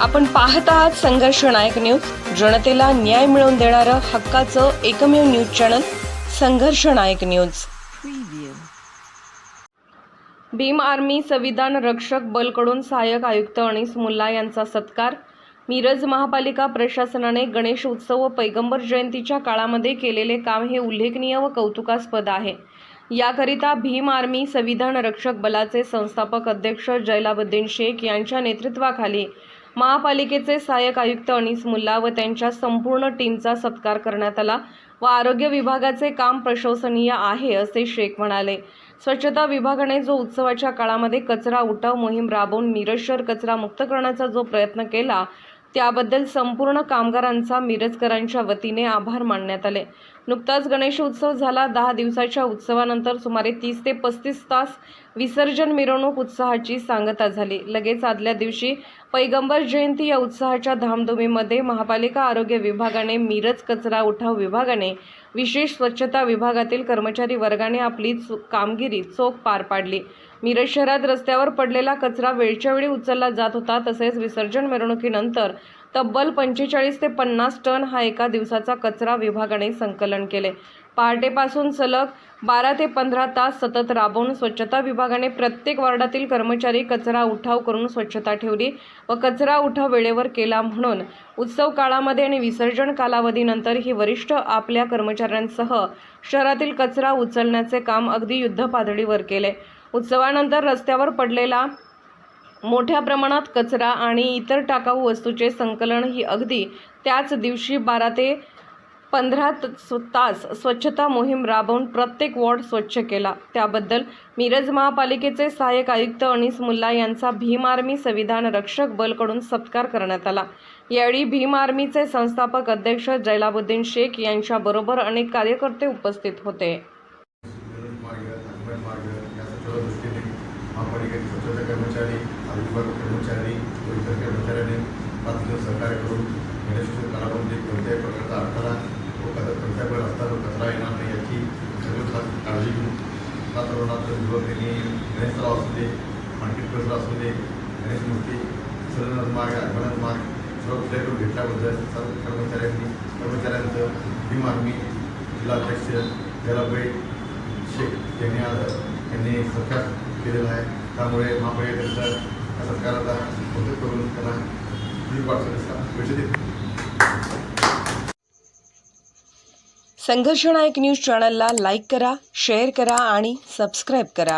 आपण पाहत आहात संघर्ष नायक न्यूज. जनतेला न्याय मिळवून देणारं हक्काचं एकमेव न्यूज चॅनल संघर्ष नायक न्यूज. भीम आर्मी संविधान रक्षक बलकडून सहाय्यक आयुक्त अनिस मुल्ला यांचा सत्कार. मिरज महापालिका प्रशासनाने गणेश उत्सव व पैगंबर जयंतीच्या काळामध्ये केलेले काम हे उल्लेखनीय व कौतुकास्पद आहे. याकरिता भीम आर्मी संविधान रक्षक बलाचे संस्थापक अध्यक्ष जैलाबुद्दीन शेख यांच्या नेतृत्वाखाली महापालिकेचे सहाय्यक आयुक्त अनिस मुल्ला व त्यांच्या संपूर्ण टीमचा सत्कार करण्यात आला व आरोग्य विभागाचे काम प्रशंसनीय आहे असे शेख म्हणाले. स्वच्छता विभागाने जो उत्सवाच्या काळामध्ये कचरा उठाव मोहीम राबवून मिरज शहर कचरा मुक्त करण्याचा जो प्रयत्न केला त्याबद्दल संपूर्ण कामगारांचा मिरजकरांच्या वतीने आभार मानण्यात आले. नुकताच गणेश उत्सव झाला. दहा दिवसाच्या उत्सवानंतर सुमारे तीस ते पस्तीस तास विसर्जन मिरवणूक उत्साहाची सांगता झाली. लगेच आदल्या दिवशी पैगंबर जयंती या उत्साहाच्या धामधुमीमध्ये महापालिका आरोग्य विभागाने मिरज कचरा उठाव विभागाने विशेष स्वच्छता विभागातील कर्मचारी वर्गाने आपली कामगिरी चोख पार पाडली. मिरज शहरात रस्त्यावर पडलेला कचरा वेळच्या वेळी उचलला जात होता. तसेच विसर्जन मिरवणुकीनंतर तब्बल पंचेचाळीस ते पन्नास टन हा एका दिवसाचा कचरा विभागाने संकलन केले. पहाटेपासून सलग बारा ते पंधरा तास सतत राबवून स्वच्छता विभागाने प्रत्येक वार्डातील कर्मचारी कचरा उठाव करून स्वच्छता ठेवली व कचरा उठाव वेळेवर केला म्हणून उत्सव काळामध्ये आणि विसर्जन कालावधीनंतर ही वरिष्ठ आपल्या कर्मचाऱ्यांसह शहरातील कचरा उचलण्याचे काम अगदी युद्धपातळीवर केले. उत्सवानंतर रस्त्यावर पडलेला मोठ्या प्रमाणात कचरा आणि इतर टाकाऊ वस्तूचे संकलन ही अगदी त्याच दिवशी बारा ते पंधरा तास स्वच्छता मोहीम राबवून प्रत्येक वॉर्ड स्वच्छ केला. त्याबद्दल मिरज महापालिकेचे सहाय्यक आयुक्त अनिस मुल्ला यांचा भीम आर्मी संविधान रक्षक बलकडून सत्कार करण्यात आला. यावेळी भीम आर्मीचे संस्थापक अध्यक्ष जैलाबुद्दीन शेख यांच्याबरोबर अनेक कार्यकर्ते उपस्थित होते मार्ग नागपूर मार्ग या स्वच्छता दृष्टीने महापालिकेचे स्वच्छता कर्मचारी आरोग्य कर्मचारी व इतर कर्मचाऱ्यांनी पाच दिवस सहकार्य करून गणेशोत्सव कालावधीत कोणत्याही प्रकारचा अडथळा व कोणत्या वेळ रस्त्यावर कचरा येणार नाही याची सर्व खास काळजी घेऊन वातावरणात युवकांनी गणेश तलाव असू दे मार्केट परिसर असू दे गणेश मूर्ती सरण मार्ग आगमनात मार्ग सर्व कुठल्याकडून घेतल्याबद्दल सर्व कर्मचाऱ्यांनी कर्मचाऱ्यांचं ही मागणी जिल्हाध्यक्ष जलाबाई शेख यांनी आज त्यांनी सरकार केलेला आहे. त्यामुळे महापालिकेचा या सरकारला कौतुक करून त्यांना दीड वाटचा पैसे देतो संघर्ष नायक न्यूज चॅनलला लाईक करा शेअर करा आणि सबस्क्राईब करा.